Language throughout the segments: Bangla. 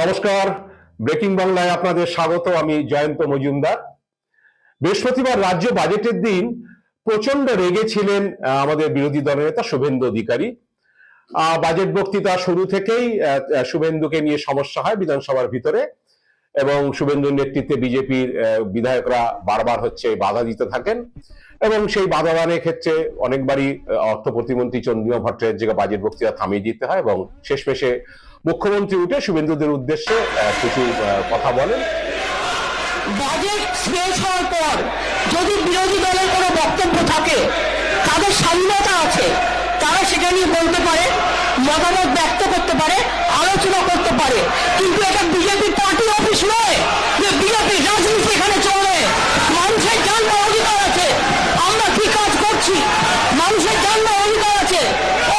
নমস্কার। ব্রেকিং বাংলায় আপনাদের স্বাগত, আমি জয়ন্ত মজুমদার। বৃহস্পতিবার রাজ্য বাজেটের দিন প্রচণ্ড রেগে ছিলেন আমাদের বিরোধী দলের নেতা শুভেন্দু অধিকারী। বাজেট বক্তৃতা শুরু থেকেই শুভেন্দুকে নিয়ে সমস্যা হয় বিধানসভার ভিতরে এবং শুভেন্দুর নেতৃত্বে বিজেপির বিধায়করা বারবার হচ্ছে বাধা দিতে থাকেন এবং সেই বাধা দানের ক্ষেত্রে অনেকবারই অর্থ প্রতিমন্ত্রী চন্দ্রিমা ভট্টাচার্যকে বাজেট বক্তৃতা থামিয়ে দিতে হয় এবং শেষমেশে মুখ্যমন্ত্রী উঠে শুভেন্দুদের উদ্দেশ্যে কিছু কথা বলেন। বাজেট শেষ হওয়ার পর যদি বিরোধী দলের কোনো বক্তব্য থাকে, তাদের স্বাধীনতা আছে, তারা সেটা নিয়ে বলতে পারে, মতামত ব্যক্ত করতে পারে, আলোচনা করতে পারে। কিন্তু এটা বিজেপির পার্টি অফিস নয় যে বিজেপি রাজনীতি এখানে চলে। মানুষের অধিকার আছে। আমরা কি কাজ করছি? মানুষের জন্ম অধিকার আছে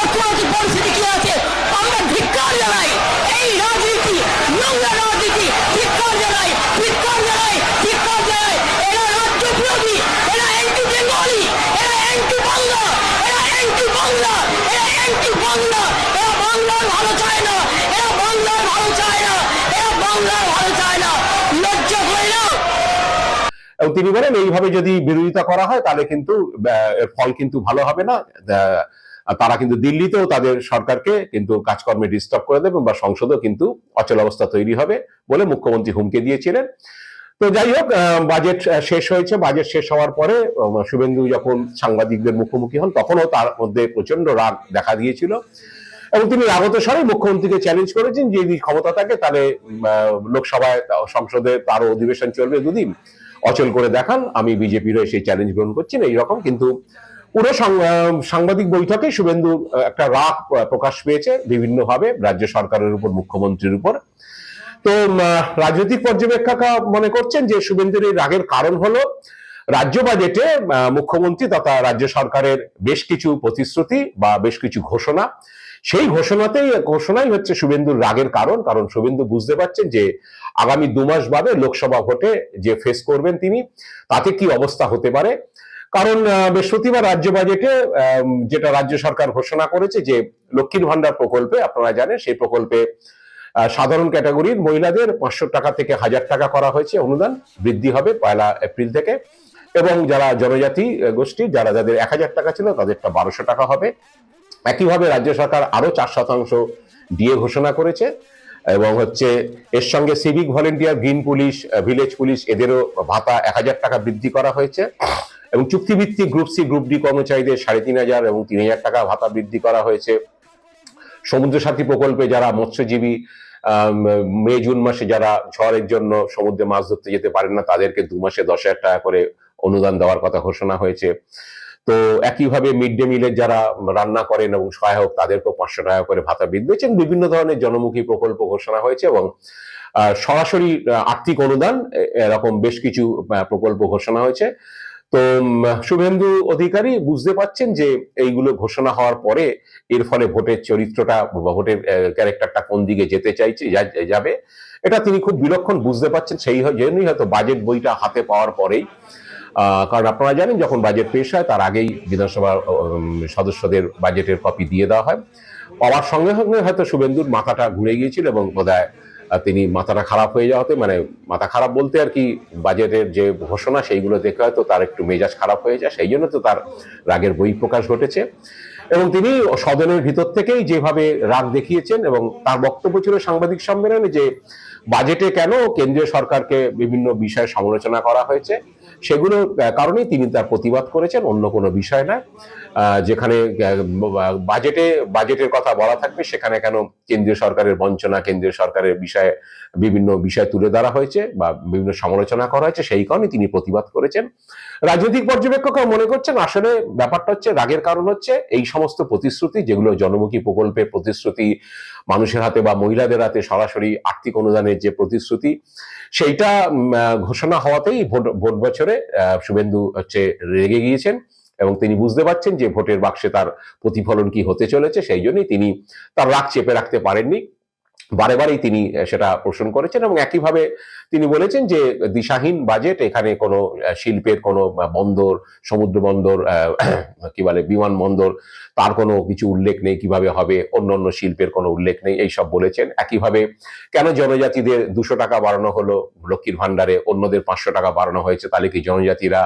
অর্থনৈতিক পরিস্থিতি কি আছে আমরা ধিক্কার জানাই এই রাজনীতি নোংরা রাজনীতি ধিক্কার জানাই ধিক্কার জানাই ধিক্কার জানাই এরা রাজ্য বিরোধী এরা অ্যান্টি বেঙ্গলি এরা অ্যান্টি বাংলা এরা অ্যান্টি বাংলা এরা অ্যান্টি বাংলা এরা বাংলার ভালো চায় না, এরা বাংলার ভালো চায় না, এরা বাংলার ভালো চায় না, লজ্জা করে না। তিনি বলেন, এইভাবে যদি বিরোধিতা করা হয়, তাহলে কিন্তু এর ফল কিন্তু ভালো হবে না। তারা কিন্তু দিল্লিতেও তাদের সরকারকে কিন্তু কাজকর্মে ডিস্টার্ব করে দেবে বা সংসদেও কিন্তু অচল অবস্থা তৈরি হবে বলে মুখ্যমন্ত্রী হুমকি দিয়েছিলেন। তো যাই হোক বাজেট শেষ হয়েছে। বাজেট শেষ হওয়ার পরে শুভেন্দু যখন সাংবাদিকদের মুখোমুখি হন, তখনও তার মধ্যে প্রচণ্ড রাগ দেখা দিয়েছিল। এবং তিনি রাগত স্বরে মুখ্যমন্ত্রীকে চ্যালেঞ্জ করেছেন যে যদি ক্ষমতা থাকে তাহলে লোকসভায় সংসদে তারও অধিবেশন চলবে দুদিন। অচল করে দেখান, আমি বিজেপিরও সেই চ্যালেঞ্জ গ্রহণ করছি না এইরকম, কিন্তু পুরো সাংবাদিক বৈঠকে শুভেন্দু একটা রাগ প্রকাশ পেয়েছে বিভিন্নভাবে রাজ্য সরকারের উপর, মুখ্যমন্ত্রীর উপর। তো রাজনৈতিক পর্যবেক্ষকরা মনে করছেন যে শুভেন্দুর এই রাগের কারণ হলো রাজ্য বাজেটে মুখ্যমন্ত্রী তথা রাজ্য সরকারের বেশ কিছু প্রতিশ্রুতি বা বেশ কিছু ঘোষণা সেই ঘোষণাতেই ঘোষণাই হচ্ছে শুভেন্দুর রাগের কারণ। কারণ শুভেন্দু বুঝতে পারছেন যে আগামী দু মাস বাদে লোকসভা ভোটে যে ফেস করবেন তিনি, তাতে কি অবস্থা হতে পারে? কারণ বৃহস্পতিবার রাজ্য বাজেটে যেটা রাজ্য সরকার ঘোষণা করেছে যে লক্ষ্মীর ভান্ডার প্রকল্পে, আপনারা জানেন সেই প্রকল্পে সাধারণ ক্যাটাগরির মহিলাদের পাঁচশো টাকা থেকে হাজার টাকা করা হয়েছে। অনুদান বৃদ্ধি হবে পয়লা এপ্রিল থেকে। এবং যারা জনজাতি গোষ্ঠী, যারা যাদের এক হাজার টাকা ছিল, তাদেরটা বারোশো টাকা হবে। একইভাবে রাজ্য সরকার আরও চার শতাংশ দিয়ে ঘোষণা করেছে এবং হচ্ছে এর সঙ্গে civic volunteer green police village police এদেরও ভাতা এক হাজার টাকা বৃদ্ধি করা হয়েছে। এবং চুক্তিভিত্তিক গ্রুপ সি গ্রুপ ডি কর্মচারীদের সাড়ে তিন হাজার এবং তিন হাজার টাকা ভাতা বৃদ্ধি করা হয়েছে। সমুদ্র সাথী প্রকল্পে যারা মৎস্যজীবী মে, জুন মাসে যারা ঝড়ের জন্য সমুদ্রে মাছ ধরতে যেতে পারেন না, তাদেরকে দু মাসে দশ হাজার টাকা করে অনুদান দেওয়ার কথা ঘোষণা হয়েছে। তো একইভাবে মিড ডে মিলের যারা রান্না করেন এবং সহায়ক, তাদেরকেও পাঁচশো টাকা করে ভাতা বৃদ্ধি বিভিন্ন ধরনের জনমুখী প্রকল্প ঘোষণা হয়েছে এবং সরাসরি আর্থিক অনুদান এরকম বেশ কিছু প্রকল্প ঘোষণা হয়েছে। তো শুভেন্দু অধিকারী বুঝতে পারছেন যে এইগুলো ঘোষণা হওয়ার পরে এর ফলে ভোটের চরিত্রটা ভোটের ক্যারেক্টারটা কোন দিকে যেতে চাইছে যাবে, এটা তিনি খুব বিলক্ষণ বুঝতে পারছেন সেই জন্যই হয়তো বাজেট বইটা হাতে পাওয়ার পরেই কারণ আপনারা জানেন যখন বাজেট পেশ হয় তার আগেই বিধানসভা উম, সদস্যদের বাজেটের কপি দিয়ে দেওয়া হয়। পাওয়ার সঙ্গে সঙ্গে হয়তো শুভেন্দুর মাথাটা ঘুরে গিয়েছিল এবং বোধহয় তিনি মাথাটা খারাপ হয়ে যাওয়াতে মানে মাথা খারাপ বলতে আর কি বাজেটের যে ঘোষণা সেইগুলো দেখে হয়তো তার একটু মেজাজ খারাপ হয়ে যায়। সেই জন্য তো তার রাগের বই প্রকাশ ঘটেছে। এবং তিনি সদনের ভিতর থেকেই যেভাবে রাগ দেখিয়েছেন এবং তার বক্তব্য ছিল সাংবাদিক সম্মেলনে যে বাজেটে কেন কেন্দ্রীয় সরকারকে বিভিন্ন বিষয়ে সমালোচনা করা হয়েছে। সেগুলো কারণেই তিনি তার প্রতিবাদ করেছেন অন্য কোনো বিষয় আহ, যেখানে বাজেটে বাজেটের কথা বলা থাকবে সেখানে কেন কেন্দ্রীয় সরকারের বঞ্চনা কেন্দ্রীয় সরকারের বিষয়ে বিভিন্ন বিষয় তুলে ধরা হয়েছে বা বিভিন্ন সমালোচনা করা হয়েছে সেই কারণে তিনি প্রতিবাদ করেছেন। রাজনৈতিক পর্যবেক্ষকরা মনে করছেন আসলে ব্যাপারটা হচ্ছে রাগের কারণ হচ্ছে এই সমস্ত প্রতিশ্রুতি যেগুলো জনমুখী প্রকল্পের প্রতিশ্রুতি মানুষের হাতে বা মহিলাদের হাতে সরাসরি আর্থিক অনুদানের যে প্রতিশ্রুতি, সেইটা ঘোষণা হওয়াতেই ভোট ভোট বছরে শুভেন্দু হচ্ছে রেগে গিয়েছেন এবং তিনি বুঝতে পারছেন যে ভোটের বাক্সে তার প্রতিফলন কি হতে চলেছে, সেই জন্যই তিনি তার রাগ চেপে রাখতে পারেননি। বারে বারেই তিনি সেটা পোষণ করেছেন এবং একইভাবে তিনি বলেছেন যে দিশাহীন বাজেট এখানে কোনো শিল্পের কোনো বন্দর, সমুদ্র বন্দর কি বলে বিমানবন্দর তার কোনো কিছু উল্লেখ নেই কীভাবে হবে অন্য অন্য শিল্পের কোনো উল্লেখ নেই, এইসব বলেছেন। একইভাবে কেন জনজাতিদের দুশো টাকা বাড়ানো হলো? লক্ষ্মীর ভান্ডারে অন্যদের পাঁচশো টাকা বাড়ানো হয়েছে, তাহলে কি জনজাতিরা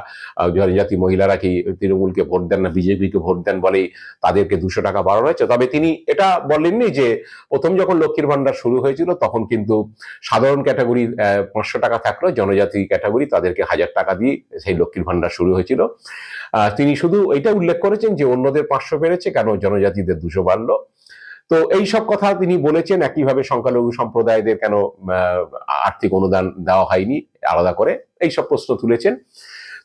জনজাতি মহিলারা কি তৃণমূলকে ভোট দেন না বিজেপিকে ভোট দেন বলেই তাদেরকে দুশো টাকা বাড়ানো হয়েছে? তবে তিনি এটা বলেননি যে প্রথম যখন লক্ষ্মীর ভান্ডার শুরু হয়েছিল, তখন কিন্তু সাধারণ ক্যাটাগরি পাঁচশো টাকা থাকলেও জনজাতি ক্যাটাগরি তাদেরকে হাজার টাকা দিয়ে সেই লক্ষ্মীর ভান্ডার শুরু হয়েছিল। তিনি শুধু এটা উল্লেখ করেছেন যে অন্যদের পাঁচশো বেড়েছে, কেন জনজাতিদের দুশো বাড়লো। তো এই সব কথা তিনি বলেছেন, একইভাবে সংখ্যালঘু সম্প্রদায়দের কেন আর্থিক অনুদান দেওয়া হয়নি আলাদা করে, এই সব প্রশ্ন তুলেছেন।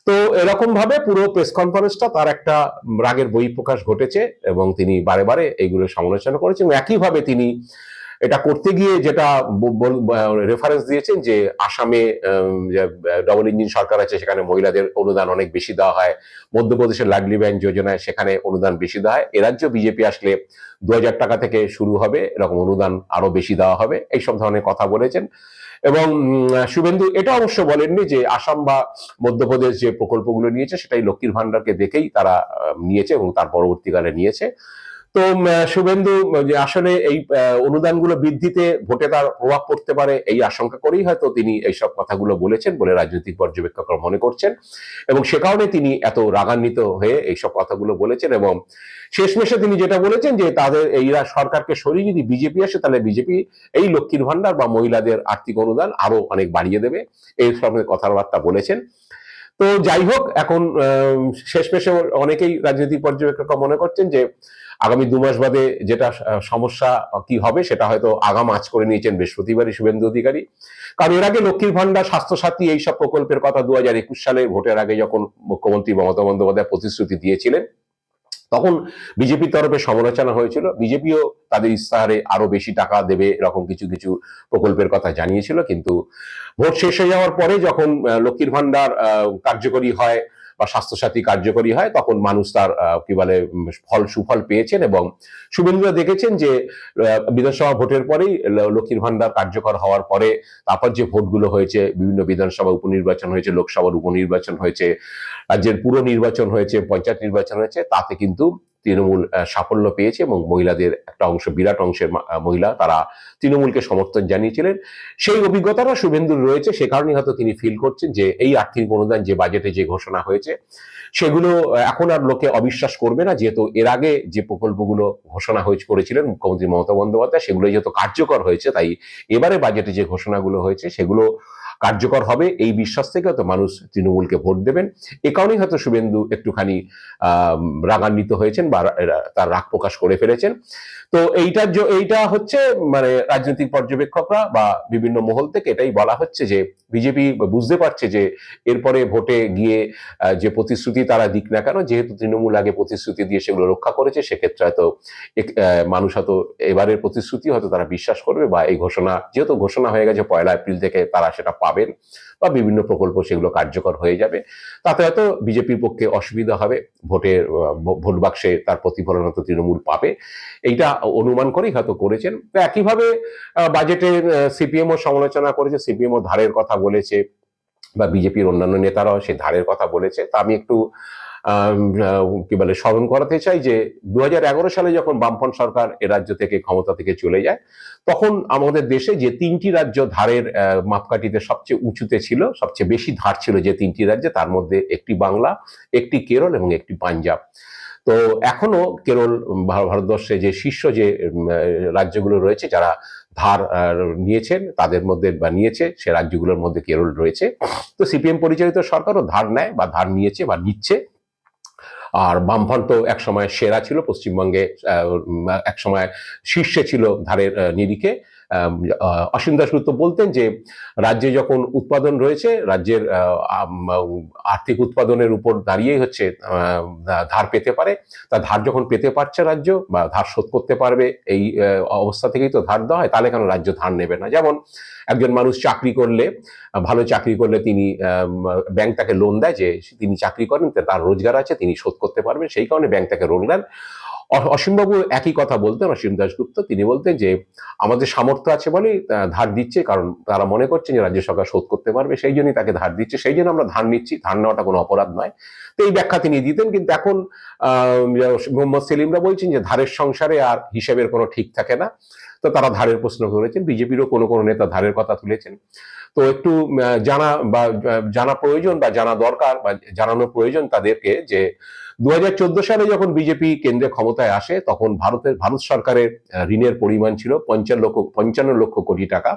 তো এরকম ভাবে পুরো প্রেস কনফারেন্সটা তার একটা রাগের বই প্রকাশ ঘটেছে এবং তিনি বারে বারে এইগুলো সমালোচনা করেছেন। একইভাবে তিনি এটা করতে গিয়ে যেটা রেফারেন্স দিয়েছেন যে আসামে ডবল ইঞ্জিন সরকার আছে, সেখানে মহিলাদের অনুদান অনেক বেশি দেওয়া হয়। মধ্যপ্রদেশের লাডলি ব্যাংক যোজনায় সেখানে অনুদান বেশি দেওয়া হয়। এ রাজ্য বিজেপি আসলে দু হাজার টাকা থেকে শুরু হবে, এরকম অনুদান আরও বেশি দেওয়া হবে এইসব ধরনের কথা বলেছেন। এবং শুভেন্দু এটা অবশ্য বলেননি যে আসাম বা মধ্যপ্রদেশ যে প্রকল্পগুলো নিয়েছে, সেটাই লক্ষ্মীর ভান্ডারকে দেখেই তারা নিয়েছে এবং তার পরবর্তীকালে নিয়েছে। তো শুভেন্দু, যে আসলে এই অনুদানগুলো বৃদ্ধিতে ভোটে তার প্রভাব পড়তে পারে এই আশঙ্কা করেই হয়তো তিনি এইসব কথাগুলো বলেছেন বলে রাজনৈতিক পর্যবেক্ষকরা মনে করছেন। এবং সে কারণে তিনি এত রাগান্বিত হয়ে এইসব কথাগুলো বলেছেন এবং শেষমেশে তিনি যেটা বলেছেন যে তাদের এইরা সরকারকে সরিয়ে যদি বিজেপি আসে তাহলে বিজেপি এই লক্ষ্মীর ভান্ডার বা মহিলাদের আর্থিক অনুদান আরও অনেক বাড়িয়ে দেবে। এই সঙ্গে কথাবার্তা বলেছেন। তো যাই হোক, এখন শেষমেশে অনেকেই রাজনৈতিক পর্যবেক্ষকরা মনে করছেন যে আগামী দু মাস বাদে যেটা সমস্যা কি হবে সেটা হয়তো আগাম আজ করে নিয়েছেন বৃহস্পতিবারই শুভেন্দু অধিকারী। কারণ এর আগে লক্ষ্মীর ভান্ডার স্বাস্থ্যসাথী এইসব প্রকল্পের কথা দু হাজার একুশ সালে ভোটের আগে যখন মুখ্যমন্ত্রী মমতা বন্দ্যোপাধ্যায় প্রতিশ্রুতি দিয়েছিলেন, তখন বিজেপির তরফে সমালোচনা হয়েছিল। বিজেপিও তাদের ইস্তাহারে আরও বেশি টাকা দেবে এরকম কিছু কিছু প্রকল্পের কথা জানিয়েছিল। কিন্তু ভোট শেষ হয়ে যাওয়ার পরে যখন লক্ষ্মীর ভান্ডার কার্যকরী হয় বা স্বাস্থ্যসাথী কার্যকরী হয়, তখন মানুষ তার কি বলে ফল, সুফল পেয়েছেন এবং শুভেন্দুরা দেখেছেন যে বিধানসভা ভোটের পরেই লক্ষ্মীর ভান্ডার কার্যকর হওয়ার পরে তারপর যে ভোটগুলো হয়েছে, বিভিন্ন বিধানসভা উপনির্বাচন হয়েছে, লোকসভার উপনির্বাচন হয়েছে, রাজ্যের পুরো নির্বাচন হয়েছে, পঞ্চায়েত নির্বাচন হয়েছে, তাতে কিন্তু তৃণমূল সাফল্য পেয়েছে এবং মহিলাদের একটা অংশ, বিরাট অংশের মহিলা তারা তৃণমূলকে সমর্থন জানিয়েছিলেন। সেই অভিজ্ঞতাটা শুভেন্দুর রয়েছে, সে কারণে হয়তো তিনি ফিল করছেন যে এই আর্থিক অনুদান যে বাজেটে যে ঘোষণা হয়েছে, সেগুলো এখন আর লোকে অবিশ্বাস করবে না, যেহেতু এর আগে যে প্রকল্পগুলো ঘোষণা হয়েছে করেছিলেন মুখ্যমন্ত্রী মমতা বন্দ্যোপাধ্যায় সেগুলো যেহেতু কার্যকর হয়েছে, তাই এবারে বাজেটে যে ঘোষণাগুলো হয়েছে, সেগুলো কার্যকর হবে, এই বিশ্বাস থেকে হয়তো মানুষ তৃণমূলকে ভোট দেবেন। এ কারণেই হয়তো শুভেন্দু একটুখানি রাগান্বিত হয়েছেন বা তার রাগ প্রকাশ করে ফেলেছেন। তো এইটার এইটা হচ্ছে মানে রাজনৈতিক পর্যবেক্ষকরা বা বিভিন্ন মহল থেকে এটাই বলা হচ্ছে যে, বিজেপি বুঝতে পারছে যে, এরপরে ভোটে গিয়ে যে প্রতিশ্রুতি তারা দিক না কেন, যেহেতু তৃণমূল আগে প্রতিশ্রুতি দিয়ে সেগুলো রক্ষা করেছে, সেক্ষেত্রে হয়তো মানুষ হয়তো এবারের প্রতিশ্রুতি হয়তো তারা বিশ্বাস করবে বা এই ঘোষণা, যেহেতু ঘোষণা হয়ে গেছে পয়লা এপ্রিল থেকে তারা সেটা পাবেন বা বিভিন্ন প্রকল্প সেগুলো কার্যকর হয়ে যাবে। তাতে হয়তো বিজেপির পক্ষে অসুবিধা হবে, ভোটের ভোট বাক্সে তার প্রতিফলন হয়তো তৃণমূল পাবে। এইটা অনুমান করেই হয়তো করেছেন। তো একইভাবে বাজেটে সিপিএমও সমালোচনা করেছে, সিপিএমও ধারের কথা বলেছে বা বিজেপির অন্যান্য নেতারাও সেই ধারের কথা বলেছে। তা আমি একটু কি বলে, স্মরণ করাতে চাই যে দু হাজার এগারো সালে যখন বামফ্রন্ট সরকার এ রাজ্য থেকে ক্ষমতা থেকে চলে যায়, তখন আমাদের দেশে যে তিনটি রাজ্য ধারের মাপকাঠিতে সবচেয়ে উঁচুতে ছিল, সবচেয়ে বেশি ধার ছিল যে তিনটি রাজ্যে, তার মধ্যে একটি বাংলা, একটি কেরল এবং একটি পাঞ্জাব। তো এখনও কেরল ভারতবর্ষে যে শীর্ষ যে রাজ্যগুলো রয়েছে, যারা ধার নিয়েছেন, তাদের মধ্যে বা নিয়েছে, সে রাজ্যগুলোর মধ্যে কেরল রয়েছে। তো সিপিএম পরিচালিত সরকারও ধার নেয় বা ধার নিয়েছে বা নিচ্ছে। আর বামফ্রন্ট তো একসময় সেরা ছিল পশ্চিমবঙ্গে এক সময় একসময় শীর্ষে ছিল ধারের নিরিখে। অসীম দাশগুপ্ত বলতেন যে, রাজ্যে যখন উৎপাদন রয়েছে, রাজ্যের আর্থিক উৎপাদনের উপর দাঁড়িয়েই হচ্ছে ধার পেতে পারে। তা ধার যখন পেতে পারছে রাজ্য বা ধার শোধ করতে পারবে এই অবস্থা থেকেই তো ধার দেওয়া হয়, তাহলে কেন রাজ্য ধার নেবে না? যেমন, একজন মানুষ চাকরি করলে, ভালো চাকরি করলে তিনি ব্যাংক তাকে লোন দেয় যে, তিনি চাকরি করেন তার রোজগার আছে, তিনি শোধ করতে পারবেন, সেই কারণে ব্যাংক তাকে লোন দেন। অসীমবাবু একই কথা বলতেন, অসীম দাশগুপ্ত। তিনি বলতেন যে, আমাদের সামর্থ্য আছে বলেই ধার দিচ্ছে, কারণ তারা মনে করছেন যে, রাজ্য সরকার শোধ করতে পারবে, সেই জন্যই তাকে ধার দিচ্ছে, সেই জন্য আমরা ধার নিচ্ছি, ধার নেওয়াটা কোনো অপরাধ নয়। তো এই ব্যাখ্যা তিনি দিতেন, কিন্তু এখন মোহাম্মদ সেলিমরা বলছেন যে, ধারের সংসারে আর হিসেবের কোনো ঠিক থাকে না। তো তারা ধারের প্রশ্ন করেছেন, বিজেপিরও কোনো কোনো নেতা ধারের কথা তুলেছেন। তো একটু জানা বা জানা প্রয়োজন বা জানা দরকার বা জানানো প্রয়োজন তাদেরকে যে দু হাজার চোদ্দ সালে যখন বিজেপি কেন্দ্রে ক্ষমতায় আসে, তখন ভারতের, ভারত সরকারের ঋণের পরিমাণ ছিল পঞ্চান্ন লক্ষ পঞ্চান্ন লক্ষ কোটি টাকা।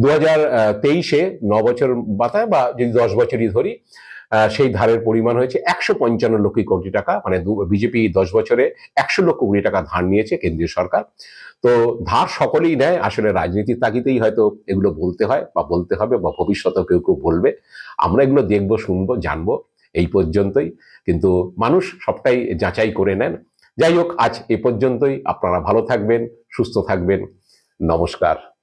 দু হাজার তেইশে ন বছর বাতায় বা যদি দশ বছরই ধরি সেই ধারের পরিমাণ হয়েছে একশো পঞ্চান্ন লক্ষ কোটি টাকা। মানে বিজেপি দশ বছরে একশো লক্ষ কোটি টাকা ধার নিয়েছে কেন্দ্রীয় সরকার। তো ধার সকলেই নেয়। আসলে রাজনীতির তাগিদেই হয়তো এগুলো বলতে হয় বা বলতে হবে বা ভবিষ্যতেও কেউ কেউ বলবে। আমরা এগুলো দেখব, শুনব, জানব এই পর্যন্তই। কিন্তু মানুষ সবটাই যাচাই করে নেন। যাই হোক, আজ এ পর্যন্তই। আপনারা ভালো থাকবেন, সুস্থ থাকবেন। নমস্কার।